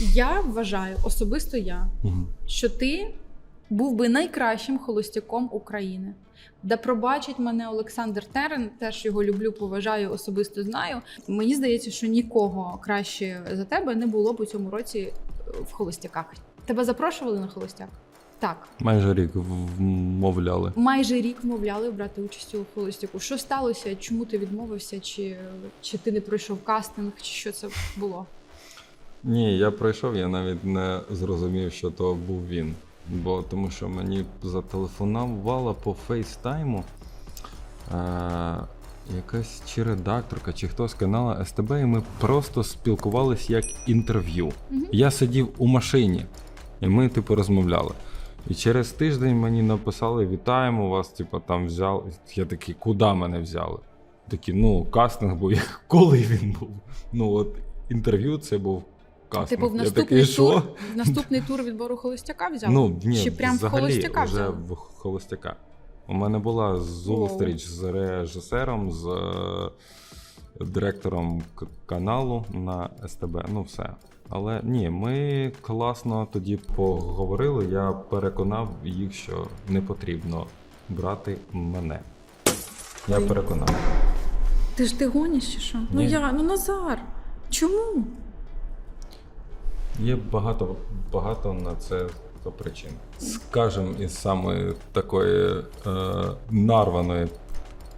Я вважаю, особисто я, Угу. що ти був би найкращим холостяком України. Да пробачить мене Олександр Терен, теж його люблю, поважаю, особисто знаю. Мені здається, що нікого краще за тебе не було б у цьому році е, в холостяках. Тебе запрошували на холостяк? Так. Майже рік вмовляли. Майже рік вмовляли брати участь у холостяку. Що сталося? Чому ти відмовився? Чи, чи ти не пройшов кастинг, чи що це було? Ні, я пройшов, я навіть не зрозумів, що то був він. Бо тому що мені зателефонувала по фейстайму е- якась чи редакторка, чи хто з каналу СТБ, і ми просто спілкувалися як інтерв'ю. Мгм. Я сидів у машині, і ми, типу, розмовляли. І через тиждень мені написали: вітаємо вас, типу, там взяли. Я такий, куди мене взяли? Такі, ну, кастинг був. Коли він був? Ну, от інтерв'ю це був кастинг. Типу, в Я наступний такий, тур, що? в наступний тур відбору холостяка взяв? Ну, ні, Чи прям в взагалі, холостяка вже взяли? в холостяка. У мене була зустріч з режисером, з е, директором к- каналу на СТБ. Ну, все. Але ні, ми класно тоді поговорили. Я переконав їх, що не потрібно брати мене. Я переконав. Ти ж ти гониш чи що? Ну Ні. я, ну Назар. Чому? Є багато, багато на це причин. Скажем, із самої такої е, нарваної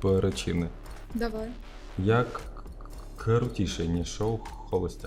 причини. Давай. Як крутіше, ніж шоу Холостяк.